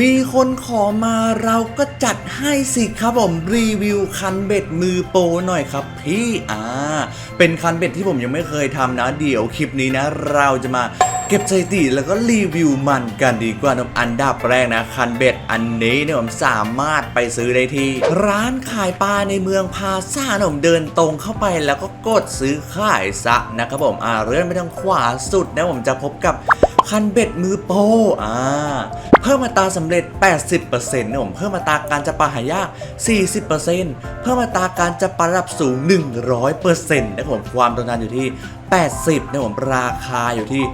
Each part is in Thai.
มีคนขอมาเราก็จัดให้สิครับผมรีวิวคันเบ็ดมือโปรหน่อยครับพี่อ่าเป็นคันเบ็ดที่ผมยังไม่เคยทำนะ เดี๋ยวคลิปนี้นะ เราจะมาเก็บสถิติแล้วก็รีวิวมันกันดีกว่านะอันดับแรกนะคันเบ็ดอันนี้เนี่ยผมสามารถไปซื้อได้ที่ ร้านขายปลาในเมืองพาซ่านผมเดินตรงเข้าไปแล้วก็กดซื้อขายซะนะครับผมอ่าเลื่อนไปทางขวาสุดนะผมจะพบกับ คันเบ็ดมือโปอ่าเพิ่มอัตราสำเร็จ 80%นะผมเพิ่มอัตราการจะปลาหายาก 40%เพิ่มอัตราการจะปลาระดับสูง 100%นะผมความต้องการอยู่ที่ 80นะผมราคาอยู่ที่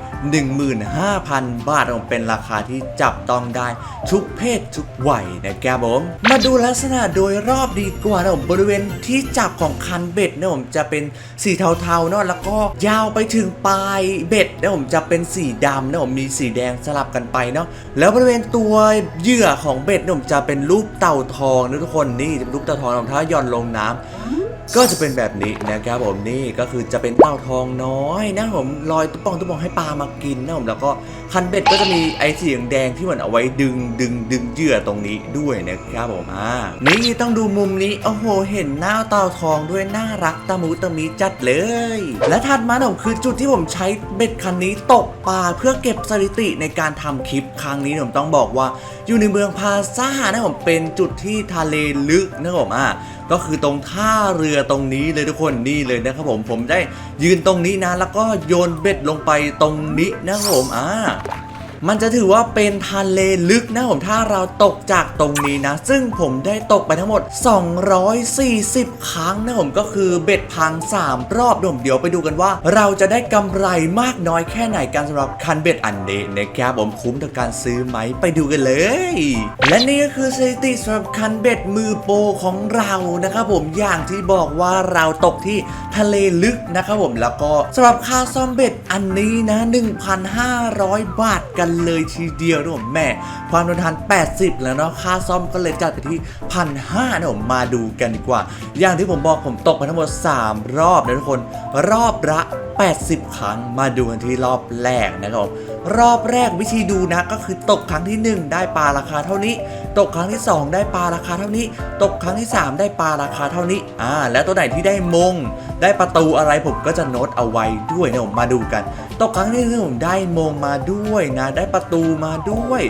15,000 บาทนะผมเป็นราคาที่จับต้องได้ทุกเพศทุกวัยนะครับผมมาดูลักษณะโดยรอบดีกว่านะผมบริเวณที่จับของคันเบ็ดนะผมจะเป็นสีเทาๆเนาะแล้วก็ยาวไปถึงปลายเบ็ดนะผมจะเป็นสีดำนะผมมีสีแดงสลับกันไปเนาะแล้วบริเวณตัวเหยื่อของเบ็ดนะผมจะเป็นรูปเต่าทองนะทุกคนนี่จะเป็นรูปเต่าทองถ้าย่อนลงน้ำ ก็จะเป็นแบบนี้นะครับผมนี่ก็คือจะเป็นเต่าทองน้อยนะผมลอยตุ๊บปองตุ๊บปองให้ปลามากินนะผมแล้วก็คันเบ็ดก็จะมีไอ้สีแดงที่มือนเอาไว้ดึงดึงดึงเหยื่อตรงนี้ด้วยนะครับผมอ่านี่ต้องดูมุมนี้โอ้โหเห็นหน้าเต่าทองด้วยน่ารักตะมูตะมีจัดเลย และถัดมาผมคือจุดที่ผมใช้เบ็ดคันนี้ตกปลาเพื่อเก็บสถิติในการทำคลิปครั้งนี้ผมต้องบอกว่าอยู่ในเมืองพาซ่านะผมเป็นจุดที่ทะเลลึกนะผมอ่า ก็คือตรงท่าเรือตรงนี้เลยทุกคนนี่เลยนะครับผมผมได้ยืนตรงนี้นะแล้วก็โยนเบ็ดลงไปตรงนี้นะครับผมอ่า มันจะถือว่าเป็นทะเลลึกนะผมถ้าเราตกจากตรงนี้นะ ซึ่งผมได้ตกไปทั้งหมด 240 ครั้งนะผมก็คือเบ็ดพัง 3 รอบนะผมเดี๋ยวไปดูกันว่า เราจะได้กำไรมากน้อยแค่ไหนกันสำหรับคันเบ็ดอันนี้นะครับผมคุ้มต่อการซื้อไหมไปดูกันเลย และนี่ก็คือสถิติสำหรับคันเบ็ดมือโปรของเรานะครับผมอย่างที่บอกว่าเราตกที่ทะเลลึกนะครับผมแล้วก็สำหรับค่าซ่อมเบ็ดอันนี้นะ 1,500 บาทกันเลยทีเดียวนะผมแม่ความทนทาน 80 แล้วเนาะค่าซ่อมก็เลยจัดไปที่1,500นะผมมาดูกันดีกว่า อย่างที่ผมบอกผมตกไปทั้งหมด 3 รอบนะทุกคน รอบละ80 ครั้งมาดูกันที่รอบแรกนะครับ รอบแรกวิธีดูนะก็คือตกครั้งที่ 1 ได้ปลาราคาเท่านี้ ตกครั้งที่ 2 ได้ปลาราคาเท่านี้ ตกครั้งที่ 3 ได้ปลาราคาเท่านี้อ่าแล้วตัวไหนที่ได้มง ได้ประตูอะไรผมก็จะโน้ตเอาไว้ด้วยนะผมมาดูกัน ตกครั้งที่หนึ่งผมได้มงมาด้วยนะ ได้ประตูมาด้วย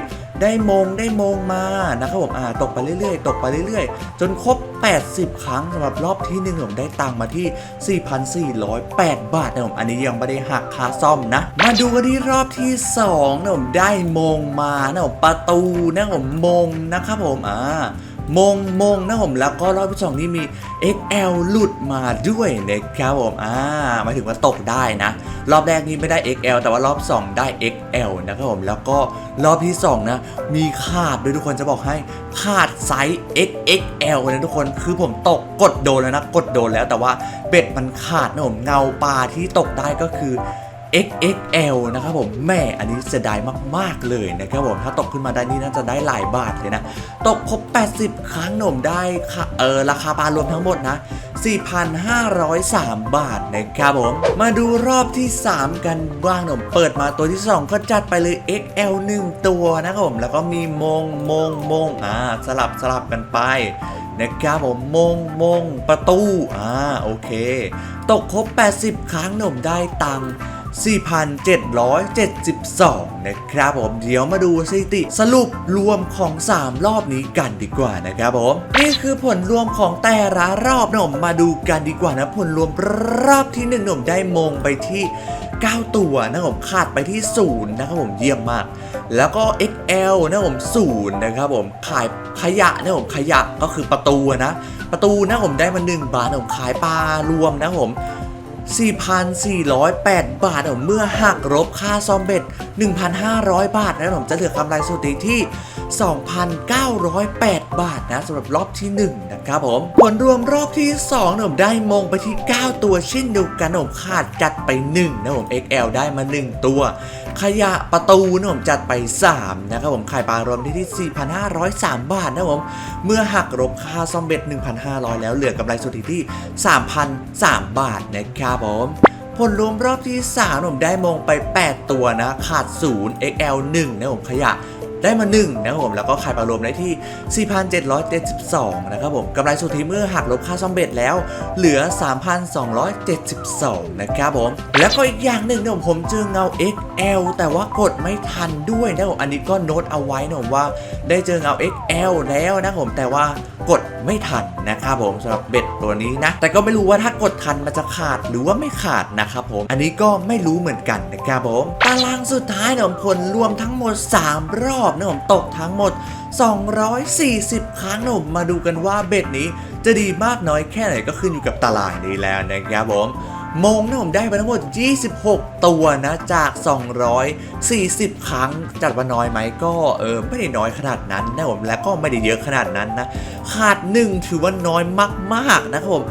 ได้มงได้มงมานะครับผมอ่าตกไปเรื่อยๆ ตกไปเรื่อยๆ จนครบ 80 ครั้งสำหรับรอบที่หนึ่งผมได้ตังมาที่ 4,408 บาทนะผมอันนี้ยังไม่ได้หักค่าซ่อมนะ มาดูกันที่รอบที่2นะผมได้มงมานะผมประตูนะผมมงนะครับผมอ่า มงมงนะผมแล้วก็รอบที่สองนี่มี XL หลุดมาด้วยนะครับผมอ่ามาถึงว่าตกได้นะ รอบแรกนี้ไม่ได้ XL แต่ว่ารอบ 2 ได้ XL นะครับผมแล้วก็รอบที่ 2 นะ มีขาดด้วยทุกคนจะบอกให้ขาดไซส์ XXL นะทุกคนคือผมตกกดโดนแล้วนะ กดโดนแล้วแต่ว่าเบ็ดมันขาดนะผมเงาปลาที่ตกได้ก็คือ XXL นะครับผมแม่อันนี้เสียดายมากๆเลยนะครับผมถ้าตกขึ้นมาได้นี่น่าจะได้หลายบาทเลยนะ ตกครบ 80 ครั้งหน่มได้ค่ะเออราคาปลารวมทั้งหมดนะ 4,503 บาทนะครับผม มาดูรอบที่ 3 กันบ้างหน่มเปิดมาตัวที่ 2 ก็จัดไปเลย XL 1 ตัวนะครับผม แล้วก็มีมงมงมงอ่าสลับสลับกันไปนะครับผมมงมงประตูอ่าโอเค ตกครบ 80 ครั้งหน่มได้ตังค์ 4,772 นะครับผมเดี๋ยวมาดูสถิติสรุปรวมของ 3 รอบนี้กันดีกว่านะครับผม นี่คือผลรวมของแต่ละรอบนะผมมาดูกันดีกว่านะผลรวมรอบที่1นึ่งผมได้มงไปที่ 9 ตัวนะผมขาดไปที่ 0 นะครับผมเยี่ยมมาก แล้วก็ XL นะผม0นะครับผมขายขยะนะผมขยะก็คือประตูนะ ประตูนะผมได้มา1บาทนะผมขายปลารวมนะผม 4,408 บาทผมเมื่อหักลบค่าซอมเบ็ด 1,500 บาทนะผมจะเหลือกำไรสุทธิที่ 2,908 บาทนะสำหรับรอบที่ 1 นะครับผม ผลรวมรอบที่2นะผมได้มงไปที่ 9 ตัวเช่นเดียวกันผมขาดจัดไป1นะผม XL ได้มา 1 ตัว ขยะประตูนะผมจัดไป 3 นะครับผมขายปลารวมที่ที่ 4,503 บาทนะผมเมื่อหักลบค่าซ่อมเบ็ด 1,500 แล้วเหลือกำไรสุทธิที่ 3,003 บาทนะครับผมผลรวมรอบที่3ผมได้มงไป 8 ตัวนะ ขาด 0 XL 1นะผมขยะ ได้มา1นะครับผมแล้วก็ขายปลารวมได้ที่ 4,772 นะครับผมกำไรสุทธิเมื่อหักลบค่าซ่อมเบ็ดแล้ว เหลือ 3,272 นะครับผม แล้วก็อีกอย่างหนึ่งเนี่ยผมเจอเงา XL แต่ว่ากดไม่ทันด้วยนะผมอันนี้ก็โน้ตเอาไว้นะผมว่าได้เจอเงา XL แล้วนะผมแต่ว่ากดไม่ทันนะครับผมสำหรับเบ็ดตัวนี้นะ แต่ก็ไม่รู้ว่าถ้ากดทันมันจะขาดหรือว่าไม่ขาดนะครับผม อันนี้ก็ไม่รู้เหมือนกันนะครับผม ตารางสุดท้ายนี่ยผมผลรวมทั้งหมด 3 รอบนะผมตกทั้งหมด 240 ครั้งนะผมมาดูกันว่าเบ็ดนี้จะดีมากน้อยแค่ไหนก็ขึ้นอยู่กับตารางนี้แล้วนะครับผมมงนะผมได้ไปทั้งหมด 26 ตัวนะจาก 240 ครั้ง จัดว่าน้อยไหมก็เออไม่ได้น้อยขนาดนั้นนะผมและก็ไม่ได้เยอะขนาดนั้นนะ ขาด 1 ถือว่าน้อยมากๆนะครับผม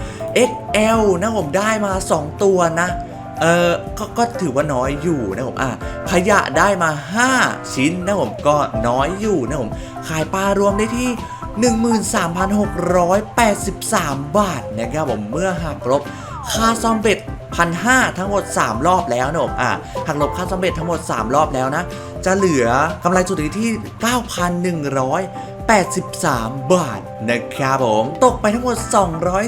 XL นะผมได้มา 2 ตัวนะ เออก็ก็ถือว่าน้อยอยู่นะผมอะขยะได้มา 5 ชิ้นนะผมก็น้อยอยู่นะผมขายปลารวมได้ที่ 13,683 บาทนะครับผมเมื่อหักลบค่าซอมเบ็ดพันห้าทั้งหมด 3 รอบแล้วนะผมอะหักลบค่าซอมเบ็ดทั้งหมด 3 รอบแล้วนะ จะเหลือกำไรสุทธิที่ 83 บาทนะครับผม ตกไปทั้งหมด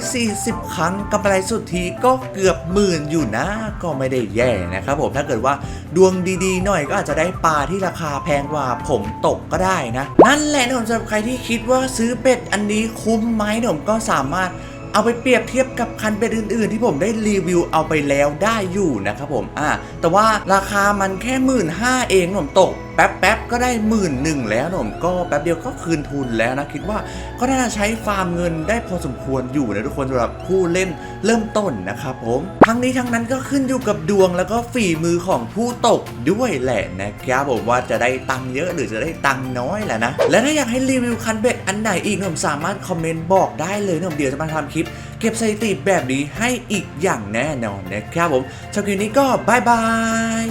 240 ครั้งกำไรสุทธิก็เกือบหมื่นอยู่นะ ก็ไม่ได้แย่นะครับผมถ้าเกิดว่าดวงดีๆ หน่อยก็อาจจะได้ปลาที่ราคาแพงกว่าผมตกก็ได้นะ นั่นแหละนะผมสำหรับใครที่คิดว่าซื้อเป็ดอันนี้คุ้มไหมนะผมก็สามารถเอาไปเปรียบเทียบกับคันเป็ดอื่นๆ ที่ผมได้รีวิวเอาไปแล้วได้อยู่นะครับผมอ่าแต่ว่าราคามันแค่หมื่นห้าเองผมตก แป๊บๆก็ได้หมื่นหนึ่งแล้วผมก็แป๊บเดียวก็คืนทุนแล้วนะ คิดว่าก็น่าใช้ฟาร์มเงินได้พอสมควรอยู่นะทุกคนสำหรับผู้เล่นเริ่มต้นนะครับผมทั้งนี้ทั้งนั้นก็ขึ้นอยู่กับดวงแล้วก็ฝีมือของผู้ตกด้วยแหละนะครับผมว่าจะได้ตังค์เยอะหรือจะได้ตังค์น้อยแหละนะ และถ้าอยากให้รีวิวคันเบ็ดอันไหนอีกผมสามารถคอมเมนต์บอกได้เลยนะผมเดี๋ยวจะมาทำคลิป เก็บสถิติแบบนี้ให้อีกอย่างแน่นอนนะครับผมชาวคลิปนี้ก็บายบาย